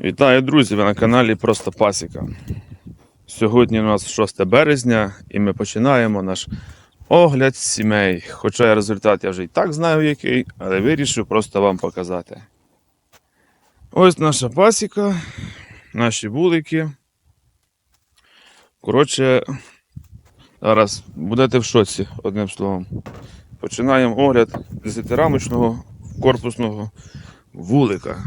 Вітаю, друзі! Ви на каналі Просто Пасіка. Сьогодні у нас 6 березня і ми починаємо наш огляд сімей. Хоча результат я вже і так знаю який, але вирішив просто вам показати. Ось наша пасіка, наші вулики. Коротше, зараз будете в шоці, одним словом. Починаємо огляд 10-рамочного корпусного вулика.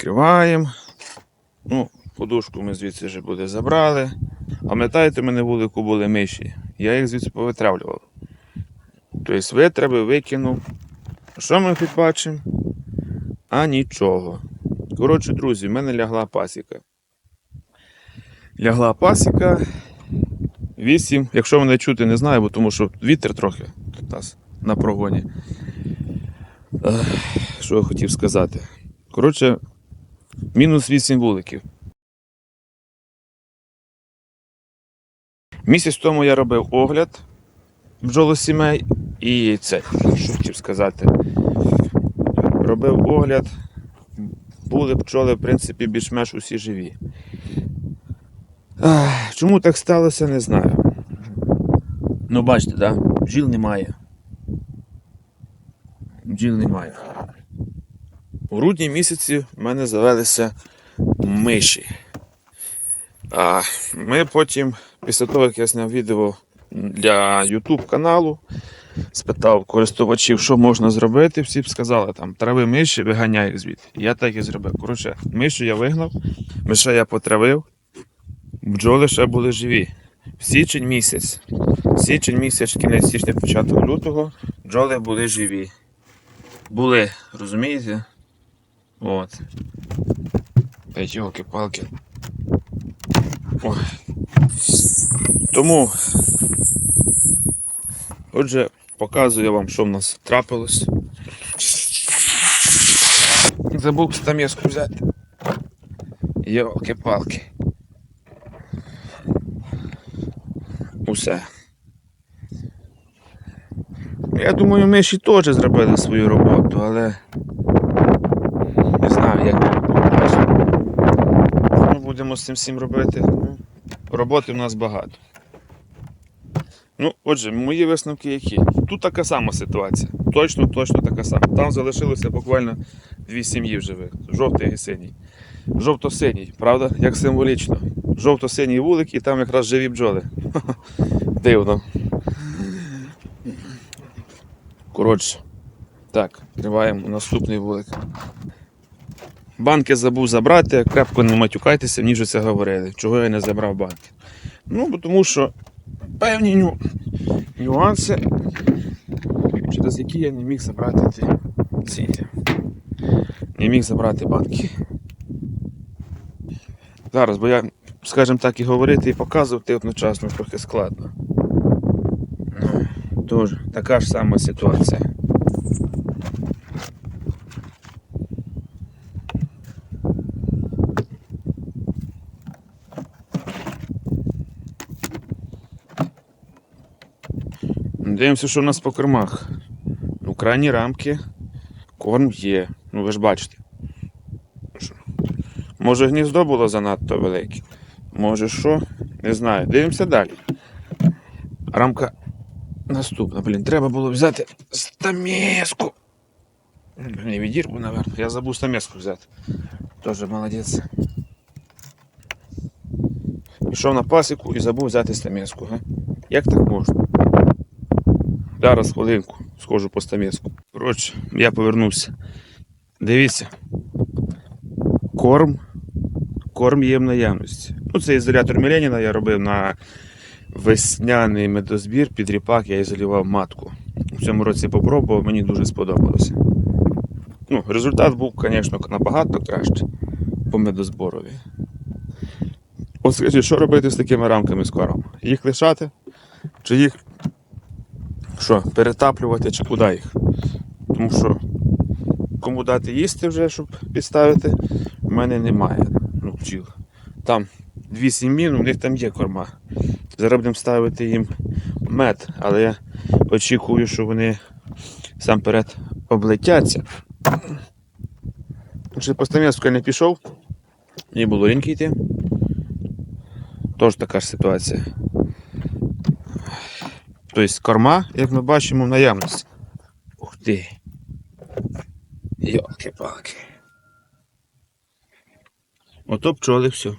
Відкриваємо. Ну, подушку ми звідси вже буде забрали. А пам'ятаєте, в мене вулику були миші. Я їх звідси повитравлював. Тобто витребив, викинув. Що ми тут бачимо? А нічого. Коротше, друзі, в мене лягла пасіка. Лягла пасіка. 8. Якщо мене чути, не знаю, бо тому що вітер трохи тут нас на прогоні. Що я хотів сказати? Коротше, мінус 8 вуликів. Місяць тому я робив огляд бджолосімей і це, що хотів сказати. Робив огляд, були бджоли, в принципі, більш-менш усі живі. Чому так сталося, не знаю. Ну, бачите, да? бджіл немає. Бджіл немає. У грудні місяці в мене завелися миші. А ми потім, після того, як я зняв відео для YouTube каналу, спитав користувачів, що можна зробити. Всі б сказали, там, трави миші, виганяй їх звідти. Я так і зробив. Коротше, миші я вигнав, миша я потравив, бджоли ще були живі. В січень місяць. Січень місяць, кінець січня, початок лютого, бджоли були живі. Були, розумієте? От. Та йолки-палки. Тому. Отже, показую вам, що в нас трапилось. Забув стамеску взяти. Йолки-палки. Усе. Я думаю, миші теж зробили свою роботу, але не знаю, як ми побачимо. Що ми будемо з цим всім робити? Ну, роботи в нас багато. Ну, отже, мої висновки які? Тут така сама ситуація. Точно, точно така сама. Там залишилося буквально дві сім'ї в живих. Жовтий і синій. Жовто-синій, правда? Як символічно. Жовто-синій вулик і там якраз живі бджоли. Дивно. Коротше. Так, відкриваємо наступний вулик. Банки забув забрати, крепко не матюкайтеся, мені вже це говорили. Чого я не забрав банки? Ну, тому що певні ню... нюанси, через які я не міг забрати ці. Не міг забрати банки. Зараз, бо я, скажімо так, і говорити, і показувати одночасно трохи складно. Ну, Тож, така ж сама ситуація. Дивимося, що в нас по кормах. Ну, крайні рамки, корм є. Ну ви ж бачите. Може гніздо було занадто велике. Може що? Не знаю. Дивимося далі. Рамка наступна. Блін, треба було взяти стамеску. Не відірву, наверное. Я забув стамеску взяти. Тоже молодець. Пішов на пасіку і забув взяти стамеску. Як так можна? Зараз хвилинку, схожу по стамеску. Коротше, я повернувся. Дивіться. Корм. Корм є в наявності. Ну, це ізолятор Міленіна я робив на весняний медозбір під ріпак, я ізолював матку. У цьому році попробував, мені дуже сподобалося. Ну, результат був, звісно, набагато краще по медозборові. От скажіть, що робити з такими рамками з кормом? Їх лишати? Чи їх що, перетаплювати чи куди їх? Тому що кому дати їсти вже, щоб підставити, в мене немає. Ну, бджіл. Там дві сім'ї, ну, в них там є корма. Зараз будемо ставити їм мед, але я очікую, що вони сам перед облетяться. По Стам'янську я не пішов. Мені було ліньки йти. Тож така ж ситуація. Тобто корма, як ми бачимо, в наявності. Ух ти. Йолки-палки. Ото пчоли все.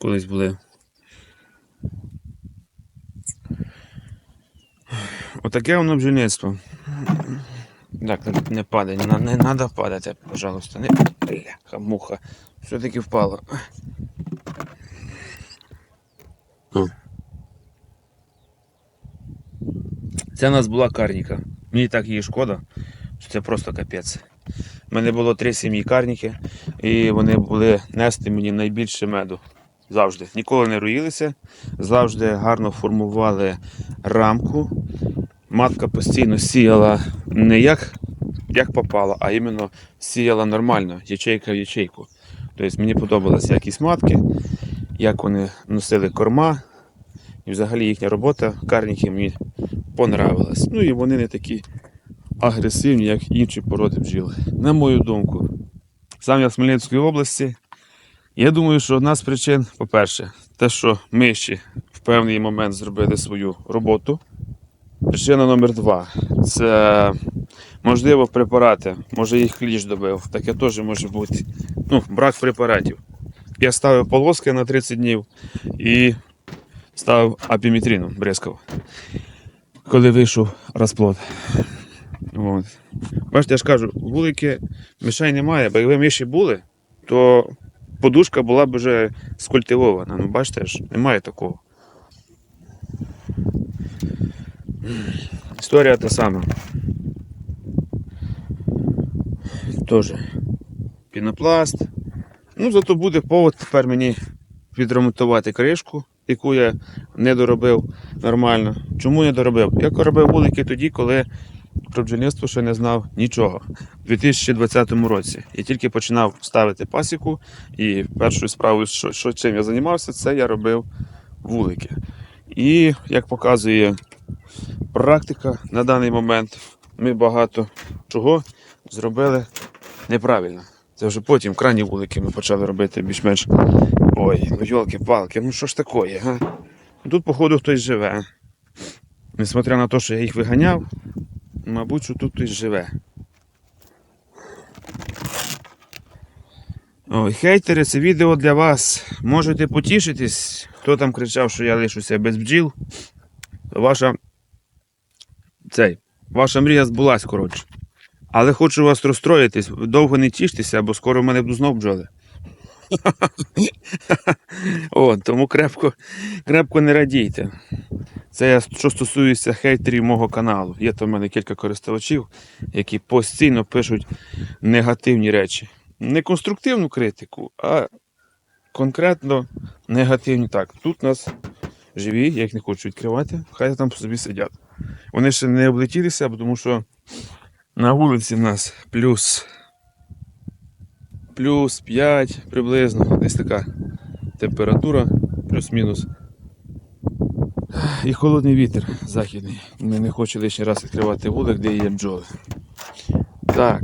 Колись були. Отаке воно бджільництво. Так, не, падай, не, не треба падати, пожалуйста. Не... Бляха, муха. Все-таки впала. О. Це у нас була карніка. Мені так її шкода, що це просто капець. У мене було три сім'ї карніки, і вони були нести мені найбільше меду. Завжди. Ніколи не руїлися, завжди гарно формували рамку. Матка постійно сіяла не як, як попало, а іменно сіяла нормально, ячейка в ячейку. Тобто мені подобалася якість матки, як вони носили корма. І взагалі їхня робота карніки мені понравилась. Ну і вони не такі агресивні, як інші породи бджіл. На мою думку, сам я з Хмельницької області. Я думаю, що одна з причин, по-перше, те, що миші в певний момент зробили свою роботу. Причина номер два це можливо препарати. Може їх кліч добив. Таке теж може бути. Ну, брак препаратів. Я ставив полоски на 30 днів і ставив апіметрину брезков, коли вийшов розплод. От. Бачите, я ж кажу, вулики мишей немає, бо якби миші були, то подушка була б вже скультивована. Ну, бачите ж, немає такого. Історія та сама. Тоже пінопласт. Ну, зато буде повод тепер мені відремонтувати кришку, яку я не доробив нормально. Чому не доробив? Я робив вулики тоді, коли про бджільництво ще не знав нічого. У 2020 році. Я тільки починав ставити пасіку, і першою справою, що, що чим я займався, це я робив вулики. І як показує практика на даний момент, ми багато чого зробили неправильно. Це вже потім крайні вулики ми почали робити більш-менш. Ой, ну йолки-палки, ну що ж таке, га? Тут, походу, хтось живе. Несмотря на те, що я їх виганяв, мабуть, що тут хтось живе. Ой, хейтери, це відео для вас. Можете потішитись, хто там кричав, що я лишуся без бджіл. Ваша цей, ваша мрія збулась, коротше. Але хочу вас розстроїтись, довго не тіштеся, бо скоро в мене будуть знов бджоли. О, тому крепко, крепко не радійте. Це що стосується хейтерів мого каналу. Є там в мене кілька користувачів, які постійно пишуть негативні речі. Не конструктивну критику, а конкретно негативні. Так, тут нас живі, я їх не хочу відкривати, хай там собі сидять. Вони ще не облетілися, тому що на вулиці в нас плюс, плюс 5 приблизно, десь така температура, плюс-мінус. І холодний вітер західний. Ми не хочу лишній раз відкривати вулик, де є бджоли. Так,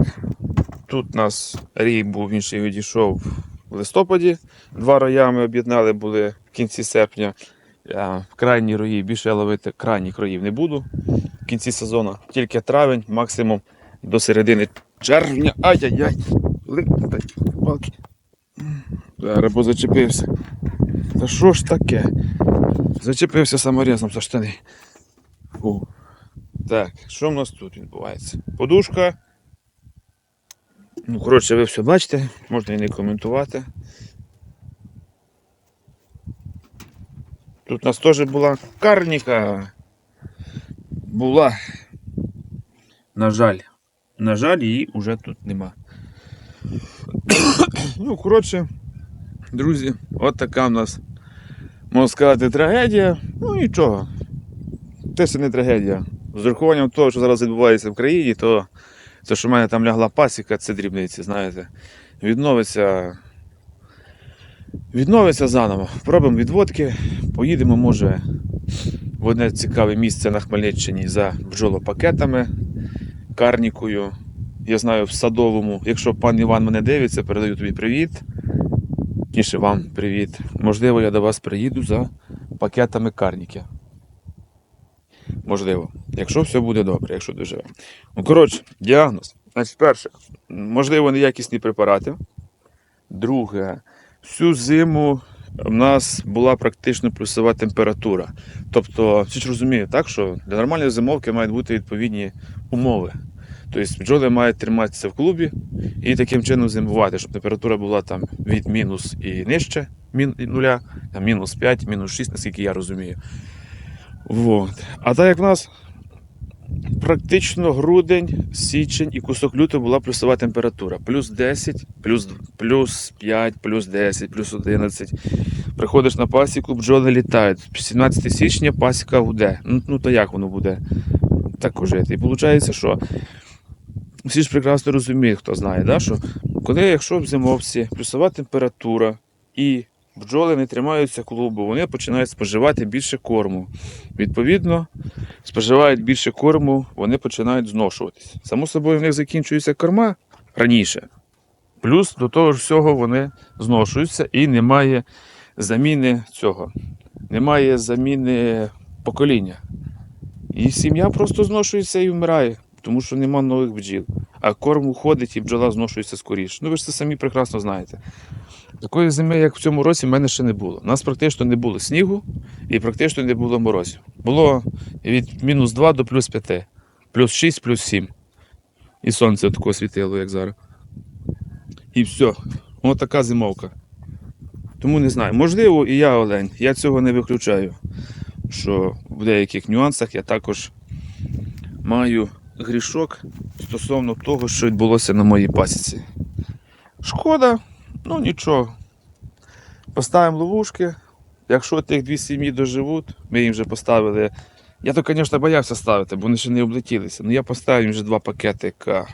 тут у нас рій був, він ще відійшов в листопаді. Два роя ми об'єднали були в кінці серпня. Я в крайній рої більше я ловити крайніх роїв не буду в кінці сезону. Тільки травень, максимум до середини червня. Ай-яй-яй! Липай, палки. Зараз бо зачепився. Та що ж таке? Зачепився саморізом за штани. Фу. Так, що в нас тут відбувається? Подушка. Ну, коротше, ви все бачите, можна і не коментувати. Тут у нас теж була карніка. Була. На жаль. На жаль, її вже тут нема. ну, коротше, друзі, от така в нас, можна сказати, трагедія. Ну нічого. Те це не трагедія. З урахуванням того, що зараз відбувається в країні, то те, що в мене там лягла пасіка, це дрібниці, знаєте. Відновиться. Відновиться заново. Пробимо відводки. Поїдемо, може, в одне цікаве місце на Хмельниччині за бджолопакетами, карнікою. Я знаю, в садовому. Якщо пан Іван мене дивиться, передаю тобі привіт. Тіше вам привіт. Можливо, я до вас приїду за пакетами карніки. Можливо, якщо все буде добре, якщо доживемо. Ну, коротше, діагноз. Значить, перше, можливо, неякісні препарати. Друге, всю зиму в нас була практично плюсова температура. Тобто, всі ж розуміють, так, що для нормальної зимовки мають бути відповідні умови. Тобто бджоли мають триматися в клубі і таким чином зимувати, щоб температура була там від мінус і нижче нуля, там мінус 5, мінус 6, наскільки я розумію. Вот. А так як в нас практично грудень, січень і кусок лютого була плюсова температура. Плюс 10, плюс, плюс 5, плюс 10, плюс 11. Приходиш на пасіку, бджоли літають. 17 січня пасіка гуде. Ну, ну то як воно буде так жити? І виходить, що всі ж прекрасно розуміють, хто знає, да, що коли, якщо в зимовці плюсова температура і бджоли не тримаються клубу, вони починають споживати більше корму. Відповідно, споживають більше корму, вони починають зношуватись. Само собою, в них закінчується корма раніше. Плюс до того ж всього вони зношуються і немає заміни цього. Немає заміни покоління. І сім'я просто зношується і вмирає, тому що нема нових бджіл. А корм уходить і бджола зношується скоріше. Ну ви ж це самі прекрасно знаєте. Такої зими, як в цьому році, в мене ще не було. У нас практично не було снігу і практично не було морозів. Було від мінус 2 до плюс 5, плюс 6, плюс 7. І сонце тако світило, як зараз. І все. Ось така зимовка. Тому не знаю. Можливо, і я олень. Я цього не виключаю. Що в деяких нюансах я також маю грішок стосовно того, що відбулося на моїй пасіці. Шкода, ну нічого. Поставимо ловушки. Якщо тих дві сім'ї доживуть, ми їм вже поставили. Я то, звісно, боявся ставити, бо вони ще не облетілися. Ну я поставив їм вже два пакетика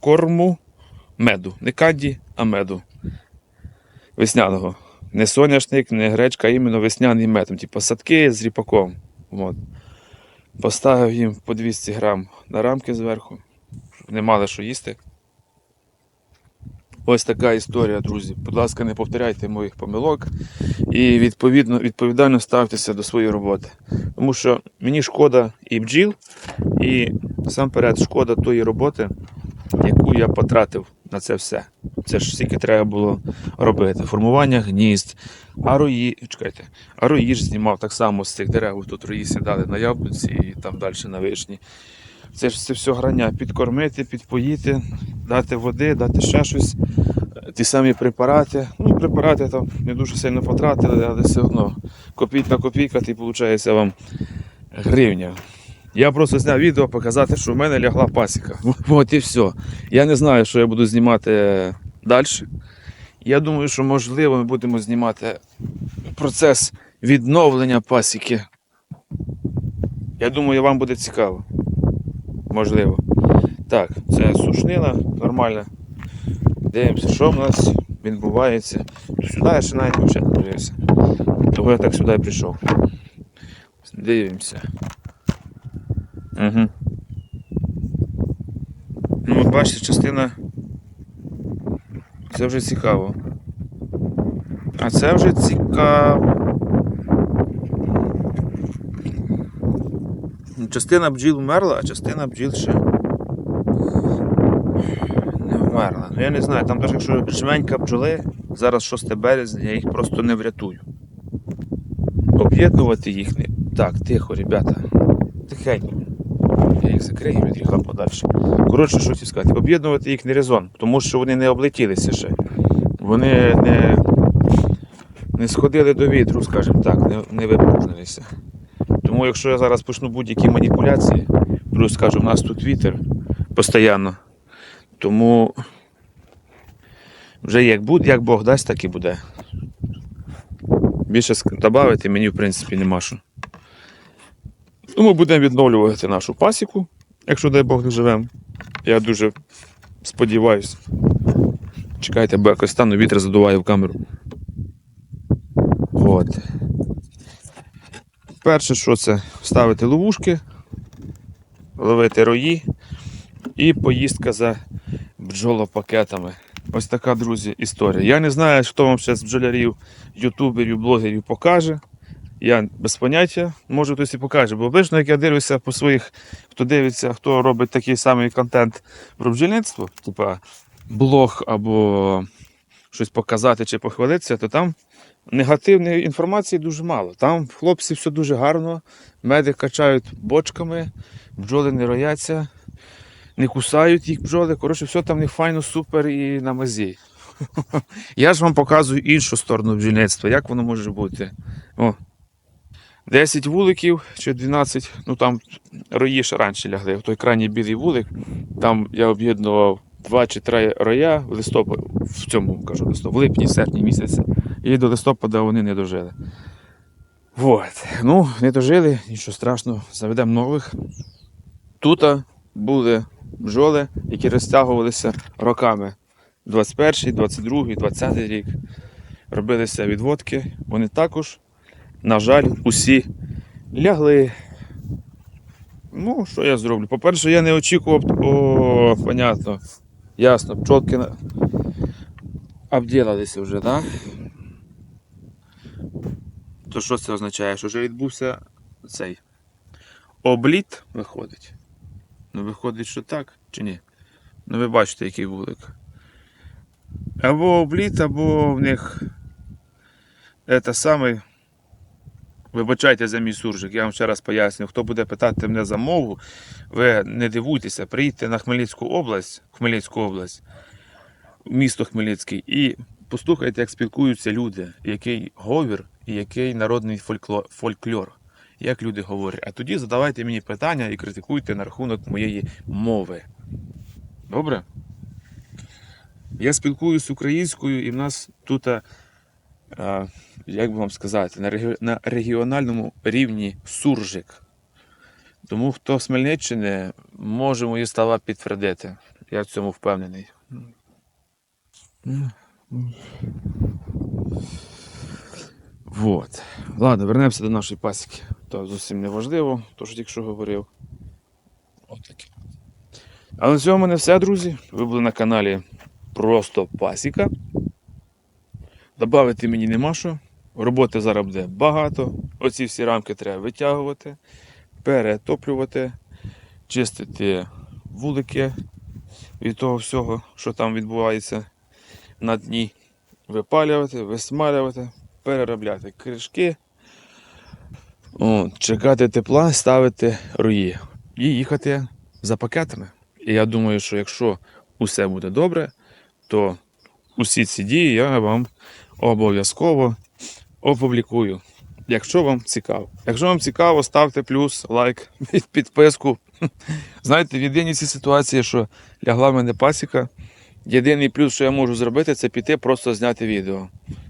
корму, меду. Не каді, а меду. Весняного. Не соняшник, не гречка, а іменно весняний мед. Типу садки з ріпаком. От. Поставив їм по 200 грам на рамки зверху, щоб не мали що їсти. Ось така історія, друзі. Будь ласка, не повторяйте моїх помилок і відповідно, відповідально ставтеся до своєї роботи. Тому що мені шкода і бджіл, і насамперед шкода тої роботи, яку я потратив на це все. Це ж стільки треба було робити. Формування гнізд, а рої, чекайте, а рої ж знімав так само з цих дерев. Тут рої сідали на яблуці і там далі на вишні. Це ж це все грання. Підкормити, підпоїти, дати води, дати ще щось. Ті самі препарати. Ну, препарати там не дуже сильно потратили, але все одно копійка копійка, і виходить вам гривня. Я просто зняв відео показати, що в мене лягла пасіка. От і все. Я не знаю, що я буду знімати далі. Я думаю, що можливо ми будемо знімати процес відновлення пасіки. Я думаю, вам буде цікаво. Можливо. Так, це сушнина нормальна. Дивимося, що в нас відбувається. Сюди я ще навіть не дивився. Того я так сюди прийшов. Дивимося. Угу. Ну, бачите, частина. Це вже цікаво. А це вже цікаво. Частина бджіл вмерла, а частина бджіл ще не вмерла. Ну я не знаю, там навіть якщо жменька бджоли, зараз 6 березня, я їх просто не врятую. Об'єднувати їх не. Так, тихо, ребята. Тихенько. Я їх закрию від гріха подальше. Коротше, що сказати, об'єднувати їх не резон, тому що вони не облетілися ще. Вони не, не сходили до вітру, скажімо так, не, не випружнилися. Тому якщо я зараз почну будь-які маніпуляції, плюс скажу, у нас тут вітер постійно, тому вже як буде, як Бог дасть, так і буде. Більше додати мені в принципі нема що. Тому будемо відновлювати нашу пасіку, якщо дай Бог доживемо. Я дуже сподіваюся. Чекайте, бо якось стану вітер задуває в камеру. От. Перше, що це ставити ловушки, ловити рої і поїздка за бджолопакетами. Ось така, друзі, історія. Я не знаю, хто вам ще з бджолярів, ютуберів, блогерів покаже. Я без поняття, може хтось і покаже. Бо обично, як я дивлюся по своїх, хто дивиться, хто робить такий самий контент про бджільництво, типа блог або щось показати чи похвалитися, то там негативної інформації дуже мало. Там хлопці все дуже гарно, меди качають бочками, бджоли не рояться, не кусають їх бджоли. Коротше, все там них файно, супер і на мазі. Я ж вам показую іншу сторону бджільництва, як воно може бути. О, 10 вуликів чи 12, ну там рої ще раніше лягли. В той крайній білий вулик, там я об'єднував 2 чи 3 роя в листопаді, в цьому кажу, листопад, в липні, серпні місяці. І до листопада вони не дожили. Вот. Ну, не дожили, нічого страшного, заведемо нових. Тут були бджоли, які розтягувалися роками. 21, 22, 20 рік. Робилися відводки. Вони також, на жаль, усі лягли. Ну, що я зроблю? По-перше, я не очікував. О, понятно. Ясно, пчолки на- обділалися вже, так? То що це означає? Що вже відбувся цей обліт виходить? Ну, виходить, що так, чи ні? Ну, ви бачите, який вулик. Або обліт, або в них це саме. Вибачайте за мій суржик, я вам ще раз поясню. Хто буде питати мене за мову, ви не дивуйтеся, приїдьте на Хмельницьку область, Хмельницьку область, місто Хмельницький, і послухайте, як спілкуються люди, який говір і який народний фольклор. Як люди говорять. А тоді задавайте мені питання і критикуйте на рахунок моєї мови. Добре? Я спілкуюсь українською, і в нас тут, як би вам сказати, на, на регіональному рівні суржик. Тому хто з Хмельниччини може мої слова підтвердити. Я в цьому впевнений. Вот. Ладно, вернемося до нашої пасіки. То зовсім не важливо, то що тільки що говорив. От таке. А на цьому в мене все, друзі. Ви були на каналі Просто Пасіка. Добавити мені нема що. Роботи зараз буде багато. Оці всі рамки треба витягувати, перетоплювати, чистити вулики від того всього, що там відбувається на дні. Випалювати, висмалювати, переробляти кришки. О, чекати тепла, ставити руї і їхати за пакетами. І я думаю, що якщо усе буде добре, то усі ці дії я вам обов'язково опублікую. Якщо вам цікаво. Якщо вам цікаво, ставте плюс, лайк, підписку. Знаєте, в єдиній цій ситуації, що лягла в мене пасіка, єдиний плюс, що я можу зробити, це піти просто зняти відео.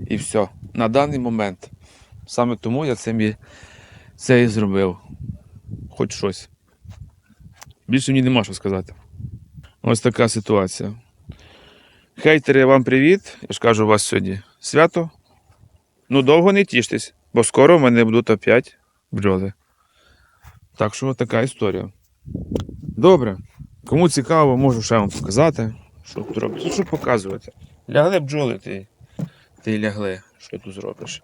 І все. На даний момент. Саме тому я це, це і зробив. Хоч щось. Більше мені нема що сказати. Ось така ситуація. Хейтери, вам привіт. Я ж кажу, вас сьогодні свято. Ну, довго не тіштесь, бо скоро в мене будуть опять бджоли. Так що така історія. Добре. Кому цікаво, можу ще вам показати. Що тут робиться? Що показувати? Лягли бджоли, ти, ти лягли. Що тут зробиш?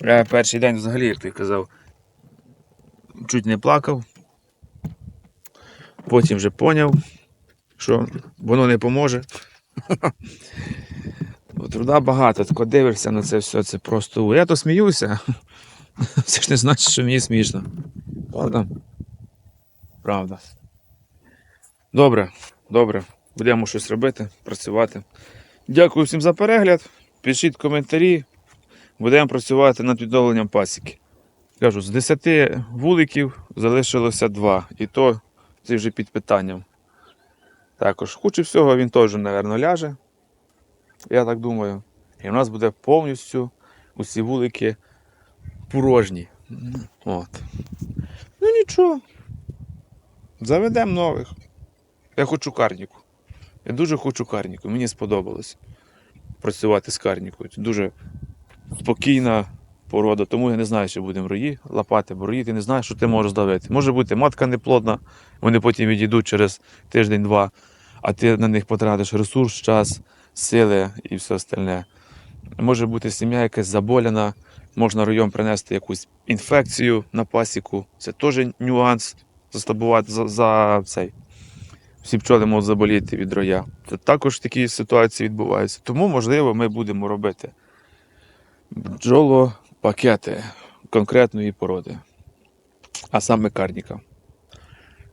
Я перший день взагалі, як ти казав, чуть не плакав. Потім вже поняв, що воно не поможе. Труда багато, тако дивишся на це все, це просто. Я то сміюся. Це ж не значить, що мені смішно. Правда? Правда. Добре, добре. Будемо щось робити, працювати. Дякую всім за перегляд. Пишіть коментарі. Будемо працювати над відновленням пасіки. Кажу, з 10 вуликів залишилося 2. І то це вже під питанням. Також, хуче всього, він теж, мабуть, ляже. Я так думаю. І в нас буде повністю усі вулики порожні. От. Ну нічого. Заведемо нових. Я хочу карніку. Я дуже хочу карніку. Мені сподобалось працювати з карнікою. Це дуже спокійна порода, тому я не знаю, чи будемо рої лапати, бо рої ти не знаєш, що ти можеш здавити. Може бути матка неплодна, вони потім відійдуть через тиждень-два. а ти на них потратиш ресурс, час, сили і все остальне. Може бути сім'я якась заболяна, можна ройом принести якусь інфекцію на пасіку. Це теж нюанс застабувати за, за цей. Всі пчоли можуть заболіти від роя. Це також такі ситуації відбуваються. Тому, можливо, ми будемо робити бджолопакети конкретної породи, а саме карніка.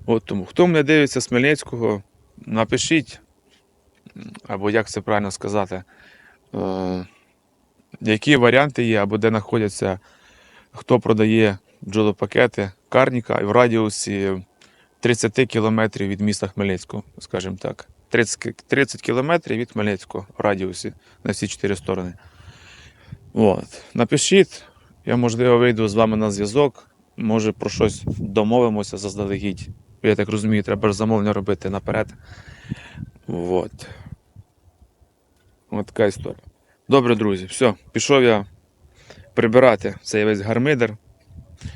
От тому, хто мене дивиться з Хмельницького, напишіть, або як це правильно сказати, е, які варіанти є, або де знаходяться, хто продає бджолопакети карніка в радіусі 30 кілометрів від міста Хмельницького, скажімо так. 30, 30 кілометрів від Хмельницького в радіусі на всі чотири сторони. От. Напишіть, я, можливо, вийду з вами на зв'язок. Може, про щось домовимося заздалегідь. Я так розумію, треба ж замовлення робити наперед. От. От така історія. Добре, друзі, все, пішов я прибирати цей весь гармидер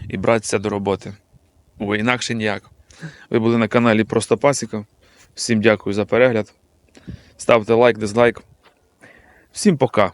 і братися до роботи. Бо інакше ніяк. Ви були на каналі Просто Пасіка. Всім дякую за перегляд. Ставте лайк, дизлайк. Всім пока.